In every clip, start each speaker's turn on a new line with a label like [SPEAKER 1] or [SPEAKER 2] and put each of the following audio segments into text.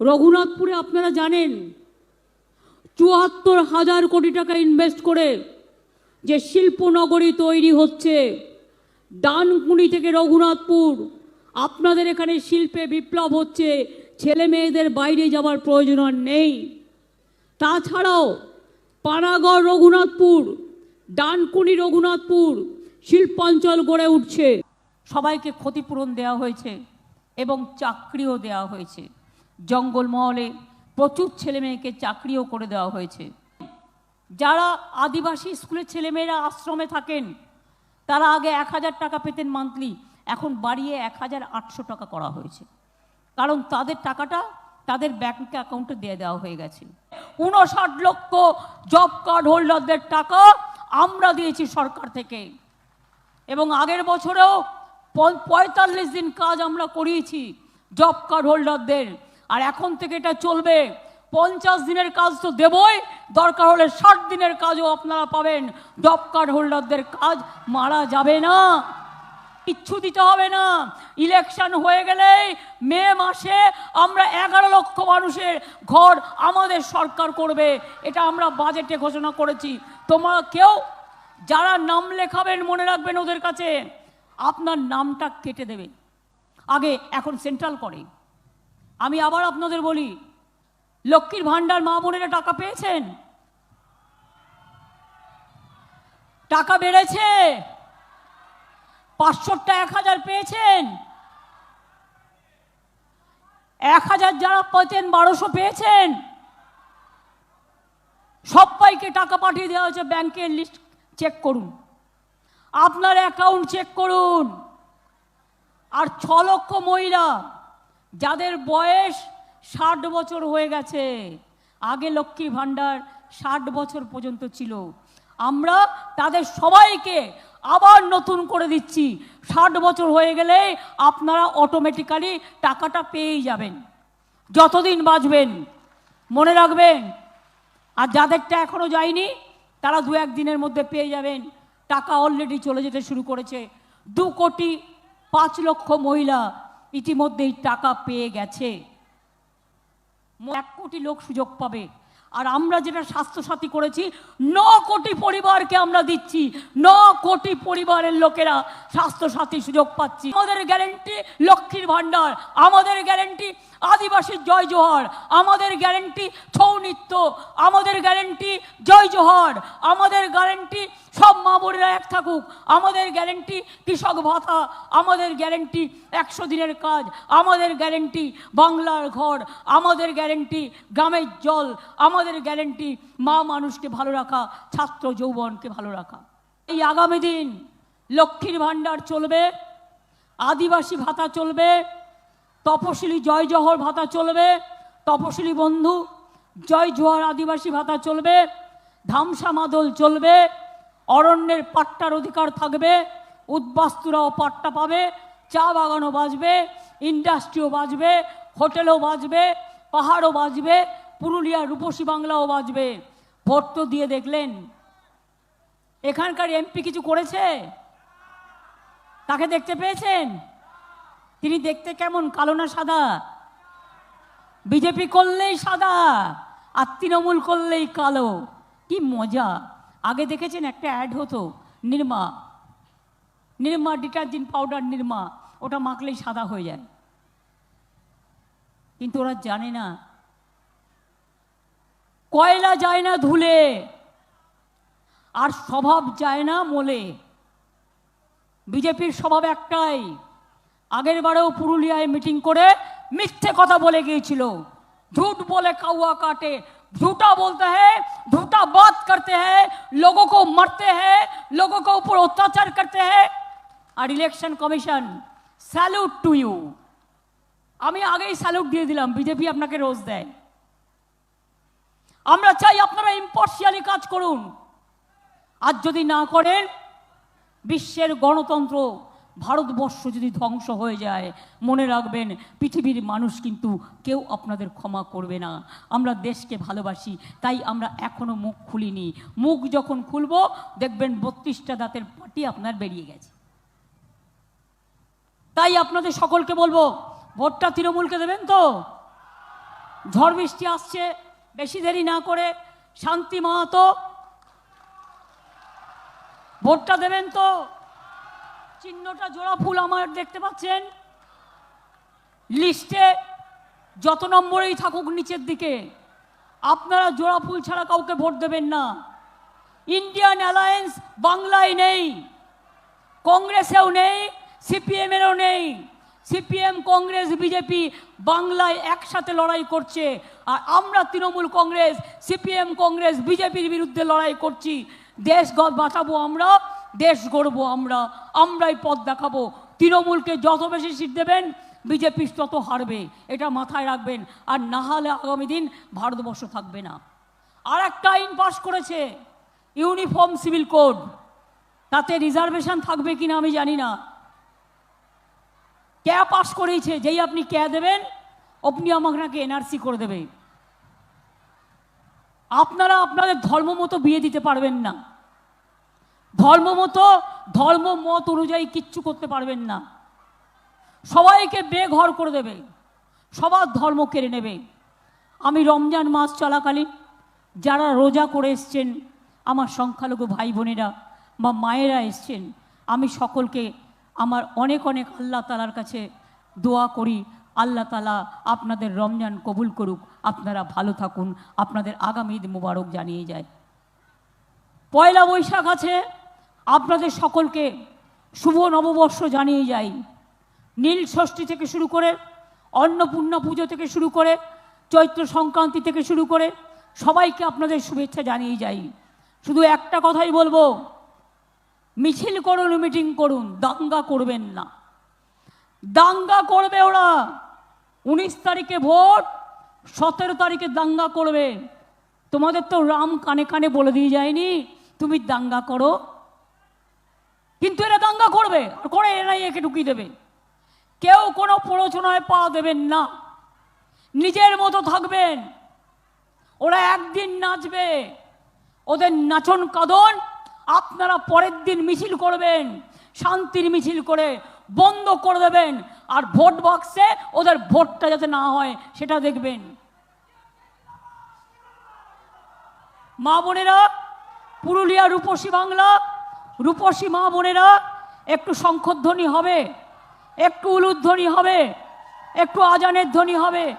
[SPEAKER 1] রঘুনাথপুরে আপনারা জানেন, চুয়াত্তর হাজার কোটি টাকা ইনভেস্ট করে যে শিল্পনগরী তৈরি হচ্ছে, ডানকুনি থেকে রঘুনাথপুর, আপনাদের এখানে শিল্পে বিপ্লব হচ্ছে, ছেলে মেয়েদের বাইরে যাওয়ার প্রয়োজন আর নেই। তাছাড়াও পানাগড় রঘুনাথপুর, ডানকুনি রঘুনাথপুর শিল্পাঞ্চল গড়ে উঠছে। সবাইকে ক্ষতিপূরণ দেওয়া হয়েছে এবং চাকরিও দেওয়া হয়েছে। জঙ্গলমহলে প্রচুর ছেলেমেয়েকে চাকরিও করে দেওয়া হয়েছে। যারা আদিবাসী স্কুলের ছেলেমেয়েরা আশ্রমে থাকেন, তারা আগে এক হাজার টাকা পেতেন মান্থলি এখন বাড়িয়ে এক হাজার আটশো টাকা করা হয়েছে। কারণ তাদের টাকাটা তাদের ব্যাংক অ্যাকাউন্টে দিয়ে দেওয়া হয়ে গেছে। উনষাট লক্ষ জব কার্ড হোল্ডারদের টাকা আমরা দিয়েছি সরকার থেকে। এবং আগের বছরেও পঁয়তাল্লিশ দিন কাজ আমরা করিয়েছি জব কার্ড হোল্ডারদের আর এখন থেকে এটা চলবে। পঞ্চাশ দিনের কাজ তো দেবই, দরকার হলে ষাট দিনের কাজও আপনারা পাবেন। জব কার্ড হোল্ডারদের কাজ মারা যাবে না, কিচ্ছু দিতে হবে না। ইলেকশন হয়ে গেলেই মে মাসে আমরা এগারো লক্ষ মানুষের ঘর আমাদের সরকার করবে, এটা আমরা বাজেটে ঘোষণা করেছি। তোমরা কেউ যারা নাম লেখাবেন, মনে রাখবেন ওদের কাছে, আপনার নামটা কেটে দেবে। আগে এখন সেন্ট্রাল করে। আমি আবার আপনাদের বলি, লক্ষ্মীর ভাণ্ডার মা বোনেরা টাকা পেয়েছেন? টাকা বেড়েছে। পাঁচশোটা এক হাজার পেয়েছেন। এক হাজার যারা পেতেন, বারোশো পেয়েছেন। সবাইকে টাকা পাঠিয়ে দেওয়া হয়েছে ব্যাংকের লিস্ট চেক করুন। আপনার অ্যাকাউন্ট চেক করুন। আর ছ লক্ষ মহিলা যাদের বয়স ষাট বছর হয়ে গেছে, আগে লক্ষ্মী ভাণ্ডার ষাট বছর পর্যন্ত ছিল। আমরা তাদের সবাইকে আবার নতুন করে দিচ্ছি। ষাট বছর হয়ে গেলে আপনারা অটোমেটিক্যালি টাকাটা পেয়েই যাবেন। যতদিন বাঁচবেন, মনে রাখবেন, আর যাদেরটা এখনও যায়নি, তারা দু একদিনের মধ্যে পেয়ে যাবেন। টাকা অলরেডি চলে যেতে শুরু করেছে। দু কোটি পাঁচ লক্ষ মহিলা ইতিমধ্যেই টাকা পেয়ে গেছে। এক কোটি লোক সুযোগ পাবে। আর আমরা যেটা স্বাস্থ্যসাথী করেছি, ন কোটি পরিবারকে আমরা দিচ্ছি। ন কোটি পরিবারের লোকেরা স্বাস্থ্যসাথী সুযোগ পাচ্ছি। আমাদের গ্যারেন্টি লক্ষ্মীর ভাণ্ডার, আমাদের গ্যারেন্টি আদিবাসীর জয় জোহার, আমাদের গ্যারেন্টি ছৌ নৃত্য, আমাদের গ্যারেন্টি জয় জোহার, আমাদের গ্যারেন্টি সব মা বোনেরা এক থাকুক। আমাদের গ্যারেন্টি কৃষক ভাতা, আমাদের গ্যারেন্টি একশো দিনের কাজ, আমাদের গ্যারেন্টি বাংলার ঘর, আমাদের গ্যারেন্টি গ্রামের জল, আমাদের গ্যারেন্টি মা মানুষকে ভালো রাখা, ছাত্র যৌবনকে ভালো রাখা। এই আগামী দিন লক্ষ্মীর ভাণ্ডার চলবে, আদিবাসী ভাতা চলবে, তপশিলি জয় জহর ভাতা চলবে, তপশিলি বন্ধু জয় জোহার আদিবাসী ভাতা চলবে, ধামসা মাদল চলবে অরণ্যের পাট্টার অধিকার থাকবে, উদ্বাস্তুরাও পাট্টা পাবে, চা বাগানও বাজবে, ইন্ডাস্ট্রিও বাজবে, হোটেলও বাজবে, পাহাড়ও বাজবে, পুরুলিয়ার রূপসী বাংলাও বাজবে। ভোট তো দিয়ে দেখলেন। এখানকার এমপি কিছু করেছে? তাকে দেখতে পেয়েছেন? তিনি দেখতে কেমন? কালো না সাদা? বিজেপি করলেই সাদা, আর তৃণমূল করলেই কালো। কি মজা। আগে দেখেছেন একটা অ্যাড হতো, নির্মা নির্মা ডিটারজেন্ট পাউডার নির্মা, ওটা মাখলেই সাদা হয়ে যায়। কিন্তু ওরা জানে না। কয়লা যায় না ধুলে, আর স্বভাব যায় না মোলে। বিজেপির স্বভাব একটাই, আগের বারেও পুরুলিয়ায় মিটিং করে মিথ্যে কথা বলে গিয়েছিল। ঝুট বলে কাউয়া কাটে झूठा बोलते हैं झूठा बात करते हैं लोगों को मरते हैं लोगों को ऊपर अत्याचार करते हैं আর election commission salute to you আমি আগেই স্যালুট দিয়ে দিলাম বিজেপি আপনাকে রোজ দেয় আমরা চাই আপনারা ইম্পার্শিয়ালি কাজ করুন আর যদি না করেন বিশ্বের গণতন্ত্র ভারতবর্ষ যদি ধ্বংস হয়ে যায়, মনে রাখবেন, পৃথিবীর মানুষ কিন্তু কেউ আপনাদের ক্ষমা করবে না। আমরা দেশকে ভালোবাসি, তাই আমরা এখনও মুখ খুলিনি। মুখ যখন খুলবো, দেখবেন বত্রিশটা দাঁতের পাটি আপনার বেরিয়ে গেছে। তাই আপনাদের সকলকে বলব, ভোটটা তৃণমূলকে দেবেন তো? ঝড় বৃষ্টি আসছে, বেশি দেরি না করে শান্তি মাহাতো। ভোটটা দেবেন তো? চিহ্নটা জোড়া ফুল আমার, দেখতে পাচ্ছেন? লিস্টে যত নম্বরেই থাকুক নিচের দিকে, আপনারা জোড়া ফুল ছাড়া কাউকে ভোট দেবেন না। ইন্ডিয়ান অ্যালায়েন্স বাংলায় নেই, কংগ্রেসেও নেই, সিপিএমেরও নেই। সিপিএম, কংগ্রেস, বিজেপি বাংলায় একসাথে লড়াই করছে। আর আমরা তৃণমূল কংগ্রেস, সিপিএম, কংগ্রেস, বিজেপির বিরুদ্ধে লড়াই করছি। দেশ বাঁচাবো আমরা। দেশ গড়বো আমরা, আমরাই পথ দেখাবো। তৃণমূলকে যত বেশি সিট দেবেন, বিজেপি তত হারবে। এটা মাথায় রাখবেন। আর না হলে আগামী দিন ভারতবর্ষ থাকবে না। আর একটা আইন পাশ করেছে, ইউনিফর্ম সিভিল কোড। তাতে রিজার্ভেশন থাকবে কিনা আমি জানি না। ক্যা পাস করেছে যেই আপনি ক্যা দেবেন আপনি আমাকে এনআরসি করে দেবে। আপনারা আপনাদের ধর্ম মতো বিয়ে দিতে পারবেন না। ধর্ম মতো ধর্ম মত অনুযায়ী কিচ্ছু করতে পারবেন না। সবাইকে বেঘর করে দেবে। সবার ধর্ম কেড়ে নেবে। আমি রমজান মাস চলাকালীন যারা রোজা করে এসছেন, আমার সংখ্যালঘু ভাই বোনেরা বা মায়েরা এসছেন, আমি সকলকে আমার অনেক অনেক আল্লাহ তালার কাছে দোয়া করি। আল্লাহ তালা আপনাদের রমজান কবুল করুক। আপনারা ভালো থাকুন। আপনাদের আগামী ঈদ মুবারক জানিয়ে যায়। পয়লা বৈশাখ আছে। আপনাদের সকলকে শুভ নববর্ষ জানিয়ে যাই। নীল ষষ্ঠী থেকে শুরু করে, অন্নপূর্ণা পুজো থেকে শুরু করে, চৈত্র সংক্রান্তি থেকে শুরু করে, সবাইকে আপনাদের শুভেচ্ছা জানিয়ে যাই। শুধু একটা কথাই বলব, মিছিল করুন মিটিং করুন, দাঙ্গা করবেন না। দাঙ্গা করবে ওরা। উনিশ তারিখে ভোট, সতেরো তারিখে দাঙ্গা করবে। তোমাদের তো রাম কানে কানে বলে দিয়ে যায়নি, তুমি দাঙ্গা করো। কিন্তু এরা দাঙ্গা করবে, আর করে এরাই একে ঢুকিয়ে দেবে। কেউ কোনো প্ররোচনায় পা দেবেন না। নিজের মতো থাকবেন। ওরা একদিন নাচবে। ওদের নাচন কাদন, আপনারা পরের দিন মিছিল করবেন, শান্তির মিছিল করে বন্ধ করে দেবেন, আর ভোট বাক্সে ওদের ভোটটা যাতে না হয়, সেটা দেখবেন। মা বোনেরা পুরুলিয়া রূপসী বাংলা রূপসী মা বোনেরা, একটু শঙ্খধ্বনি হবে, একটু উলুধ্বনি হবে, একটু আজানের ধ্বনি হবে।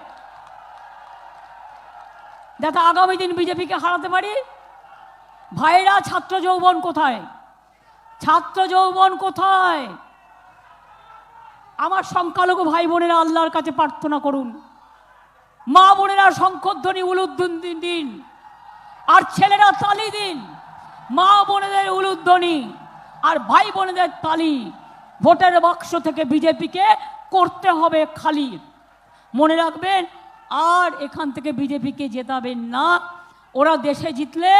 [SPEAKER 1] যাতে আগামী দিন বিজেপিকে হারাতে পারি। ভাইরা, ছাত্র যৌবন কোথায়? ছাত্র যৌবন কোথায়? আমার সংখ্যালঘু ভাই বোনেরা, আল্লাহর কাছে প্রার্থনা করুন। মা বোনেরা, শঙ্খধ্বনি, উলুধ্বনি দিন। আর ছেলেরা, তালি দিন। মা বোনেদের উলুধ্বনি আর ভাই বোনেদের তালি। ভোটের বাক্স থেকে বিজেপিকে করতে হবে খালি। মনে রাখবেন, আর এখান থেকে বিজেপিকে জেতাবেন না। ওরা দেশে জিতলে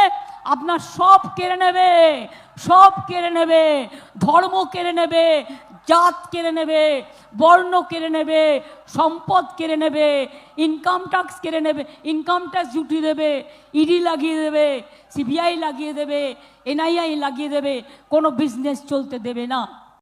[SPEAKER 1] আপনার সব কেড়ে নেবে, সব কেড়ে নেবে, ধর্ম কেড়ে নেবে, জাত কেড়ে নেবে, বর্ণ কেড়ে নেবে, সম্পদ কেড়ে নেবে ইনকাম ট্যাক্স কেড়ে নেবে ইনকাম ট্যাক্স জুটিয়ে দেবে ইডি লাগিয়ে দেবে সিবিআই লাগিয়ে দেবে এনআইআই লাগিয়ে দেবে, কোনো বিজনেস চলতে দেবে না।